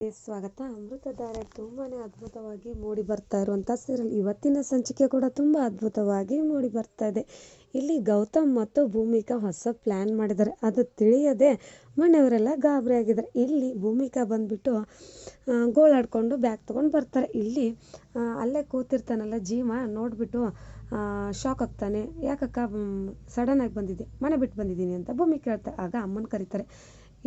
ಸ್ವಾಗತ. ಅಮೃತಧಾರೆ ತುಂಬಾ ಅದ್ಭುತವಾಗಿ ಮೂಡಿ ಬರ್ತಾ ಇರುವಂಥ ಸೀರಿಯಲ್ ಇವತ್ತಿನ ಸಂಚಿಕೆ ಕೂಡ ತುಂಬ ಅದ್ಭುತವಾಗಿ ಮೂಡಿ ಬರ್ತಾ ಇದೆ. ಇಲ್ಲಿ ಗೌತಮ್ ಮತ್ತು ಭೂಮಿಕಾ ಹೊಸ ಪ್ಲ್ಯಾನ್ ಮಾಡಿದ್ದಾರೆ. ಅದು ತಿಳಿಯದೆ ಮನೆಯವರೆಲ್ಲ ಗಾಬರಿ ಆಗಿದ್ದಾರೆ. ಇಲ್ಲಿ ಭೂಮಿಕಾ ಬಂದ್ಬಿಟ್ಟು ಗೋಳಾಡ್ಕೊಂಡು ಬ್ಯಾಗ್ ತಗೊಂಡು ಬರ್ತಾರೆ. ಇಲ್ಲಿ ಅಲ್ಲೇ ಕೂತಿರ್ತಾನಲ್ಲ ಜೀವ, ನೋಡಿಬಿಟ್ಟು ಶಾಕ್ ಆಗ್ತಾನೆ. ಯಾಕಕ್ಕ ಸಡನ್ನಾಗಿ ಬಂದಿದ್ದೆ? ಮನೆ ಬಿಟ್ಟು ಬಂದಿದ್ದೀನಿ ಅಂತ ಭೂಮಿ ಕೇಳ್ತಾರೆ ಆಗ ಅಮ್ಮನ ಕರೀತಾರೆ.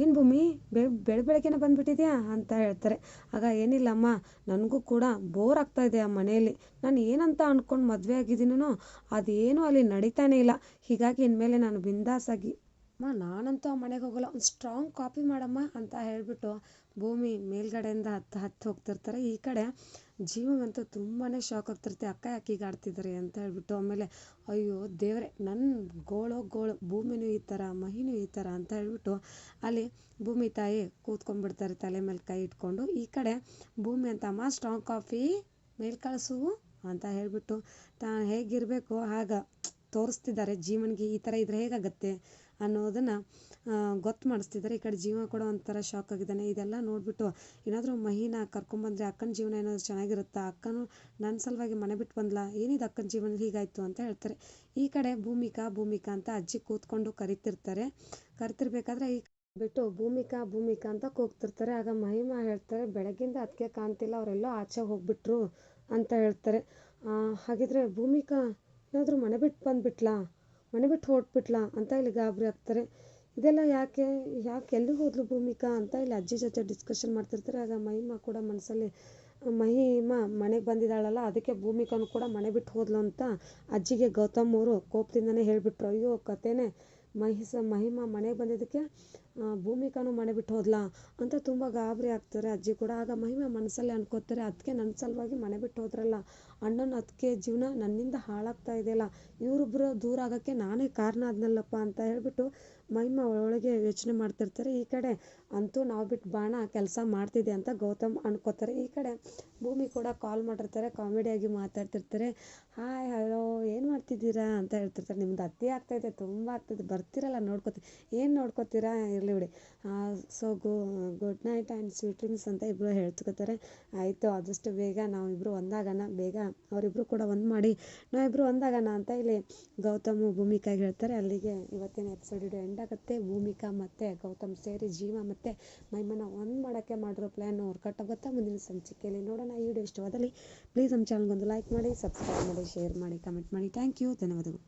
ಏನು ಭೂಮಿ? ಬೆಳ ಬೆಳಗ್ಗೆನೆ ಬಂದುಬಿಟ್ಟಿದ್ಯಾ ಅಂತ ಹೇಳ್ತಾರೆ. ಆಗ ಏನಿಲ್ಲಮ್ಮ, ನನಗೂ ಕೂಡ ಬೋರ್ ಆಗ್ತಾ ಇದೆ ಆ ಮನೆಯಲ್ಲಿ. ನಾನು ಏನಂತ ಅಂದ್ಕೊಂಡು ಮದುವೆ ಆಗಿದ್ದೀನೋ ಅದೇನೂ ಅಲ್ಲಿ ನಡೀತಾನೆ ಇಲ್ಲ. ಹೀಗಾಗಿ ಇನ್ಮೇಲೆ ನಾನು ಬಿಂದಾಸಾಗಿ ಅಮ್ಮ, ನಾನಂತೂ ಆ ಮನೆಗೆ ಹೋಗಲ್ಲ. ಒಂದು ಸ್ಟ್ರಾಂಗ್ ಕಾಪಿ ಮಾಡಮ್ಮ ಅಂತ ಹೇಳಿಬಿಟ್ಟು ಭೂಮಿ ಮೇಲ್ಗಡೆಯಿಂದ ಹತ್ತು ಹತ್ತು ಹೋಗ್ತಿರ್ತಾರೆ. ಈ ಕಡೆ ಜೀವಂತೂ ತುಂಬಾ ಶಾಕ್ ಆಗ್ತಿರುತ್ತೆ. ಅಕ್ಕ ಯಾಕೆ ಈಗ ಆಡ್ತಿದ್ದಾರೆ ಅಂತ ಹೇಳ್ಬಿಟ್ಟು ಆಮೇಲೆ, ಅಯ್ಯೋ ದೇವರೇ ನನ್ನ ಗೋಳೋ ಗೋಳು, ಭೂಮಿನೂ ಈ ಥರ ಮಹಿನೂ ಈ ಥರ ಅಂತ ಹೇಳ್ಬಿಟ್ಟು ಅಲ್ಲಿ ಭೂಮಿ ತಾಯಿ ಕೂತ್ಕೊಂಡ್ಬಿಡ್ತಾರೆ ತಲೆ ಮೇಲೆ ಕೈ ಇಟ್ಕೊಂಡು. ಈ ಕಡೆ ಭೂಮಿ ಅಂತ ಅಮ್ಮ ಸ್ಟ್ರಾಂಗ್ ಕಾಫಿ ಮೇಲ್ ಕಳಿಸು ಅಂತ ಹೇಳಿಬಿಟ್ಟು, ತಾ, ಹೇಗಿರಬೇಕು? ಆಗ ತೋರಿಸ್ತಿದ್ದಾರೆ, ಜೀವನಿಗೆ ಈ ಥರ ಇದ್ರೆ ಹೇಗಾಗತ್ತೆ ಅನ್ನೋದನ್ನು ಗೊತ್ತು ಮಾಡಿಸ್ತಿದ್ದಾರೆ ಈ ಕಡೆ ಜೀವ ಕೂಡ ಒಂಥರ ಶಾಕ್ ಆಗಿದ್ದಾನೆ. ಇದೆಲ್ಲ ನೋಡಿಬಿಟ್ಟು ಏನಾದರೂ ಮಹಿನ ಕರ್ಕೊಂಬಂದರೆ ಅಕ್ಕನ ಜೀವನ ಏನಾದರೂ ಚೆನ್ನಾಗಿರುತ್ತಾ? ಅಕ್ಕನೂ ನನ್ನ ಸಲುವಾಗಿ ಮನೆ ಬಿಟ್ಟು ಬಂದ್ಲಾ? ಏನಿದು ಅಕ್ಕನ ಜೀವನ ಹೀಗಾಯಿತು ಅಂತ ಹೇಳ್ತಾರೆ. ಈ ಕಡೆ ಭೂಮಿಕಾ ಭೂಮಿಕಾ ಅಂತ ಅಜ್ಜಿ ಕೂತ್ಕೊಂಡು ಕರಿತಿರ್ತಾರೆ. ಕರಿತಿರ್ಬೇಕಾದ್ರೆ ಈ ಬಿಟ್ಟು ಭೂಮಿಕಾ ಭೂಮಿಕಾ ಅಂತ ಕೂಗ್ತಿರ್ತಾರೆ. ಆಗ ಮಹಿಮಾ ಹೇಳ್ತಾರೆ ಬೆಳಗ್ಗಿಂದ ಅದಕ್ಕೆ ಕಾಣ್ತಿಲ್ಲ, ಅವರೆಲ್ಲೋ ಆಚೆ ಹೋಗ್ಬಿಟ್ರು ಅಂತ ಹೇಳ್ತಾರೆ. ಹಾಗಿದ್ರೆ ಭೂಮಿಕಾ ಏನಾದರೂ ಮನೆ ಬಿಟ್ಟು ಬಂದುಬಿಟ್ಲಾ? ಮನೆ ಬಿಟ್ಟು ಹೊರಟ್ಬಿಟ್ಲಾ ಅಂತ ಇಲ್ಲಿ ಗಾಬರಿ ಆಗ್ತಾರೆ. ಇದೆಲ್ಲ ಯಾಕೆ ಯಾಕೆ ಎಲ್ಲಿ ಹೋದ್ಲು ಭೂಮಿಕಾ ಅಂತ ಇಲ್ಲಿ ಅಜ್ಜಿ ಜೊತೆ ಡಿಸ್ಕಷನ್ ಮಾಡ್ತಿರ್ತಾರೆ. ಆಗ ಮಹಿಮಾ ಕೂಡ ಮನಸ್ಸಲ್ಲಿ, ಮಹಿಮಾ ಮನೆಗೆ ಬಂದಿದ್ದಾಳಲ್ಲ, ಅದಕ್ಕೆ ಭೂಮಿಕಾನು ಕೂಡ ಮನೆ ಬಿಟ್ಟು ಹೋದ್ಲು ಅಂತ ಅಜ್ಜಿಗೆ ಗೌತಮ್ ಅವರು ಕೋಪದಿಂದನೇ ಹೇಳಿಬಿಟ್ರು. ಅಯ್ಯೋ ಕತೆನೇ. ಮಹಿಸ ಮಹಿಮಾ ಮನೆಗೆ ಬಂದಿದ್ದಕ್ಕೆ ಭೂಮಿಕಾನು ಮನೆ ಬಿಟ್ಟು ಹೋದ್ಲಾ? ಅಂತ ತುಂಬ ಗಾಬರಿ ಆಗ್ತಾರೆ ಅಜ್ಜಿ ಕೂಡ. ಆಗ ಮಹಿಮಾ ಮನಸ್ಸಲ್ಲಿ ಅನ್ಕೋತಾರೆ ಅದಕ್ಕೆ ನನ್ನ ಸಲುವಾಗಿ ಮನೆ ಬಿಟ್ಟು ಹೋದ್ರಲ್ಲ, ಅಣ್ಣನ ಅದಕ್ಕೆ ಜೀವನ ನನ್ನಿಂದ ಹಾಳಾಗ್ತಾ ಇದೆಯಲ್ಲ ಇವರಿಬ್ಬರು ದೂರ ಆಗೋಕ್ಕೆ ನಾನೇ ಕಾರಣ ಆದ್ನಲ್ಲಪ್ಪ ಅಂತ ಹೇಳ್ಬಿಟ್ಟು ಮಹಿಮಾ ಒಳಗೆ ಯೋಚನೆ ಮಾಡ್ತಿರ್ತಾರೆ. ಈ ಕಡೆ ಅಂತೂ ನಾವು ಬಿಟ್ಟು ಬಾಣ ಕೆಲಸ ಮಾಡ್ತಿದೆ ಅಂತ ಗೌತಮ್ ಅನ್ಕೋತಾರೆ. ಈ ಕಡೆ ಭೂಮಿ ಕೂಡ ಕಾಲ್ ಮಾಡಿರ್ತಾರೆ ಕಾಮಿಡಿಯಾಗಿ ಮಾತಾಡ್ತಿರ್ತಾರೆ. ಹಾಯ್, ಹಲೋ, ಏನು ಮಾಡ್ತಿದ್ದೀರಾ? ಅಂತ ಹೇಳ್ತಿರ್ತಾರೆ. ನಿಮ್ದು ಅತಿ ಆಗ್ತಾಯಿದೆ ತುಂಬ ಆಗ್ತದೆ ಬರ್ತಿರಲ್ಲ ನೋಡ್ಕೋತೀವಿ ಏನು ನೋಡ್ಕೋತೀರಾ? ಇರಲಿ. ಬಿಡಿ. So go good night and sweet dreams ಅಂತ ಇಬ್ಬರು ಹೇಳ್ತಿರ್ತಾರೆ ಆಯಿತು, ಆದಷ್ಟು ಬೇಗ ನಾವಿಬ್ಬರು ಒಂದಾಗೋಣ. ಬೇಗ ಅವರಿಬ್ಬರು ಕೂಡ ಒಂದು ಮಾಡಿ. ನಾವಿಬ್ಬರು ಒಂದಾಗೋಣ ಅಂತ ಇಲ್ಲಿ ಗೌತಮ್ ಭೂಮಿಕಾಗೆ ಹೇಳ್ತಾರೆ. ಅಲ್ಲಿಗೆ ಇವತ್ತಿನ ಎಪಿಸೋಡ್ ಇಡೀ ಎಂಡ್ ಆಗುತ್ತೆ. ಭೂಮಿಕಾ ಮತ್ತು ಗೌತಮ್ ಸೇರಿ ಜೀವ ಮತ್ತು ಮೈಮನ ಒಂದು ಮಾಡೋಕ್ಕೆ ಮಾಡಿರೋ ಪ್ಲ್ಯಾನ್ ವರ್ಕೌಟ್ ಆಗುತ್ತಾ ಮುಂದಿನ ಸಂಚಿಕೆಯಲ್ಲಿ ನೋಡೋಣ. ಈ ವಿಡಿಯೋ ಇಷ್ಟವಾದಲ್ಲಿ ಪ್ಲೀಸ್ ನಮ್ಮ ಚಾನಲ್ಗೊಂದು ಲೈಕ್ ಮಾಡಿ ಸಬ್ಸ್ಕ್ರೈಬ್ ಮಾಡಿ ಶೇರ್ ಮಾಡಿ ಕಮೆಂಟ್ ಮಾಡಿ. ಥ್ಯಾಂಕ್ ಯು ಧನ್ಯವಾದಗಳು.